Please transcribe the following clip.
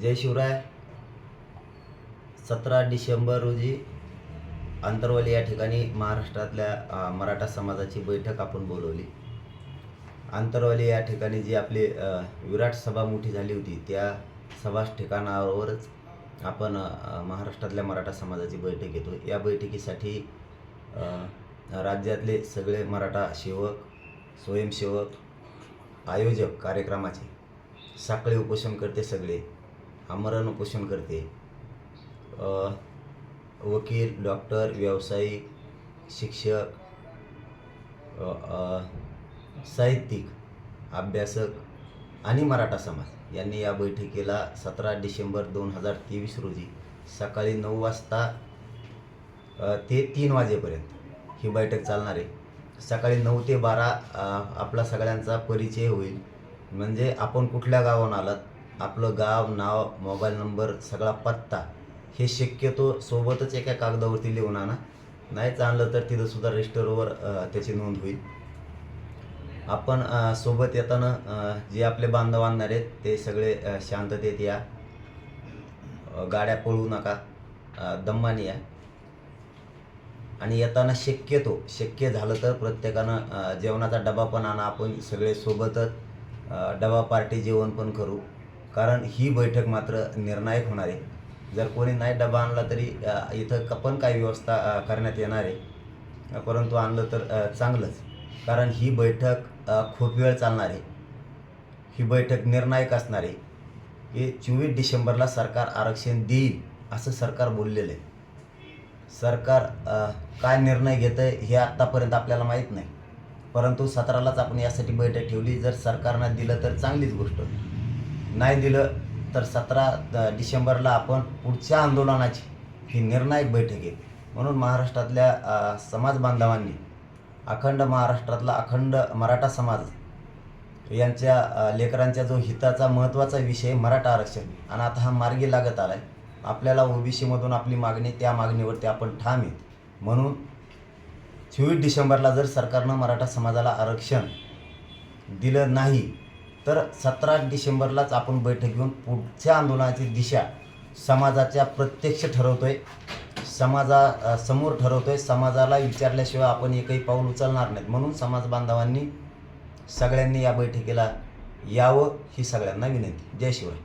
जय शिवराय. सतरा डिसेंबर रोजी आंतरवाली या ठिकाणी महाराष्ट्रातल्या मराठा समाजाची बैठक आपण बोलवली. आंतरवाली या ठिकाणी जी आपली विराट सभा मोठी झाली होती त्या सभा ठिकाणावरच आपण महाराष्ट्रातल्या मराठा समाजाची बैठक घेतो. या बैठकीसाठी राज्यातले सगळे मराठा सेवक स्वयंसेवक आयोजक कार्यक्रमाचे साखळी उपोषण करते सगळे आमरण उपोषण करते. वकील डॉक्टर व्यावसायिक शिक्षक साहित्यिक अभ्यासक आणि मराठा समाज यांनी या बैठकीला सतरा डिसेंबर दोन हजार तेवीस रोजी सकाळी नऊ वाजता ते तीन वाजेपर्यंत ही बैठक चालणार आहे. सकाळी नऊ ते बारा आपला सगळ्यांचा परिचय होईल. म्हणजे आपण कुठल्या गावाहून आलात? आपलं गाव नाव मोबाईल नंबर सगळा पत्ता हे शक्यतो सोबतच एका कागदावरती लिहून आणा. नाहीच आणलं तर तिथं सुद्धा रजिस्टरवर त्याची नोंद होईल. आपण सोबत येताना जे आपले बांधव आणणार आहेत ते सगळे शांततेत या. गाड्या पळवू नका. दम्माने या. आणि येताना शक्यतो शक्य झालं तर प्रत्येकानं जेवणाचा डबा पण आणा. आपण सगळे सोबतच डबा पार्टी जेवण पण करू. कारण ही बैठक मात्र निर्णायक होणार आहे. जर कोणी नाही डबा आणला तरी इथं पण काही व्यवस्था करण्यात येणार आहे. परंतु आणलं तर चांगलंच. कारण ही बैठक खूप वेळ चालणार आहे. ही बैठक निर्णायक असणार आहे. की चोवीस डिसेंबरला सरकार आरक्षण देईल असं सरकार बोललेलं आहे. सरकार काय निर्णय घेतं आहे हे आत्तापर्यंत आपल्याला माहीत नाही. परंतु सतरालाच आपण यासाठी बैठक ठेवली. जर सरकारनं दिलं तर चांगलीच गोष्ट. नाही दिलं तर सतरा डिसेंबरला आपण पुढच्या आंदोलनाची ही निर्णायक बैठक आहे म्हणून महाराष्ट्रातल्या समाज बांधवांनी अखंड महाराष्ट्रातला अखंड मराठा समाज यांच्या लेकरांच्या जो हिताचा महत्त्वाचा विषय मराठा आरक्षण आणि आता हा मार्गी लागत आला आहे आपल्याला ओबीसीमधून आपली मागणी त्या मागणीवरती आपण ठाम आहेत. म्हणून चोवीस डिसेंबरला जर सरकारनं मराठा समाजाला आरक्षण दिलं नाही तर सतरा डिसेंबरलाच आपण बैठक घेऊन पुढच्या आंदोलनाची दिशा समाजाच्या प्रत्यक्ष ठरवतोय. समाजा समोर ठरवतोय. समाजाला विचारल्याशिवाय आपण एकही पाऊल उचलणार नाहीत. म्हणून समाज बांधवांनी सगळ्यांनी या बैठकीला यावं ही सगळ्यांना विनंती. जय शिवराय